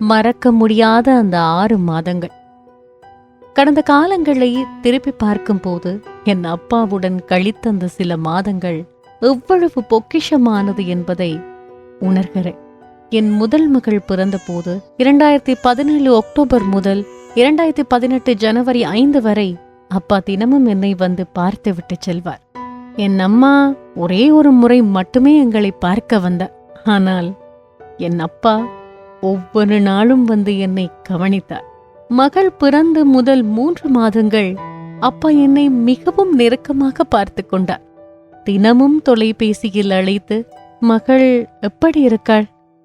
மறக்க முடியாத அந்த ஆறு மாதங்கள். கடந்த காலங்களை திருப்பி பார்க்கும்போது என் அப்பாவுடன் கழித்த அந்த சில மாதங்கள் எவ்வளவு பொக்கிஷமானது என்பதை உணர்கிறேன். என் முதல் மகள் பிறந்தபோது இரண்டாயிரத்தி பதினேழு அக்டோபர் முதல் இரண்டாயிரத்தி பதினெட்டு ஜனவரி ஐந்து வரை அப்பா தினமும் என்னை வந்து பார்த்து விட்டு செல்வார். என் அம்மா ஒரே ஒரு முறை மட்டுமே எங்களை பார்க்க வந்தார். ஆனால் என் அப்பா ஒவ்வொரு நாளும் வந்து என்னை கவனித்தார். மகள் பிறந்து முதல் மூன்று மாதங்கள் அப்பா என்னை மிகவும் நெருக்கமாக பார்த்து கொண்டார். தினமும் தொலைபேசியில் அழைத்து மகள் எப்படி இருக்காள்?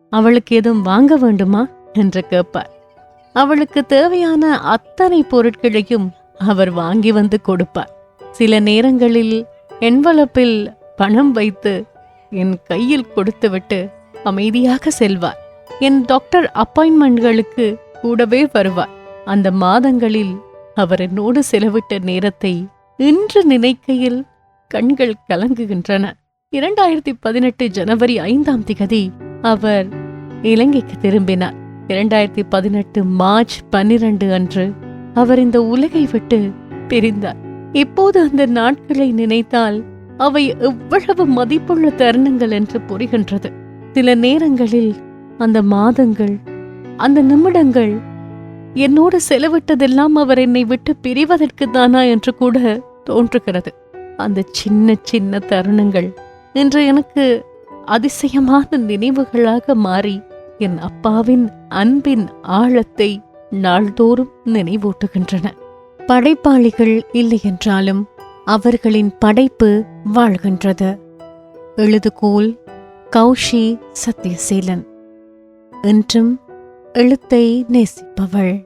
அவளுக்கு எதுவும் வாங்க வேண்டுமா? என்று கேட்பார். அவளுக்கு தேவையான அத்தனை பொருட்களையும் அவர் வாங்கி வந்து கொடுப்பார். சில நேரங்களில் என்வலப்பில் பணம் வைத்து என் கையில் கொடுத்துவிட்டு அமைதியாக செல்வார். என் டாக்டர் அப்பாயின்மெண்ட்களுக்கு கூடவே வருவார். அந்த மாதங்களில் அவர் என்னோடு செலவிட்ட நேரத்தை இன்று நினைக்கையில் கண்கள் கலங்குகின்றன. இரண்டாயிரத்தி பதினெட்டு ஜனவரி ஐந்தாம் திகதி அவர் இலங்கைக்கு திரும்பினார். இரண்டாயிரத்தி பதினெட்டு மார்ச் பன்னிரண்டு அன்று அவர் இந்த உலகை விட்டு பிரிந்தார். இப்போது அந்த நாட்களை நினைத்தால் அவை எவ்வளவு மதிப்புள்ள தருணங்கள் என்று புரிகின்றது. சில நேரங்களில் அந்த மாதங்கள் அந்த நிமிடங்கள் என்னோடு செலவிட்டதெல்லாம் அவர் என்னை விட்டு பிரிவதற்கு தானா என்று கூட தோன்றுகிறது. அந்த சின்ன சின்ன தருணங்கள் இன்று எனக்கு அதிசயமான நினைவுகளாக மாறி என் அப்பாவின் அன்பின் ஆழத்தை நாள்தோறும் நினைவூட்டுகின்றன. படைப்பாளிகள் இல்லை என்றாலும் அவர்களின் படைப்பு வாழ்கின்றது. எழுதுகோல் கௌஷி சத்யசீலன். என்றும் எழுத்தை நேசிப்பவள்.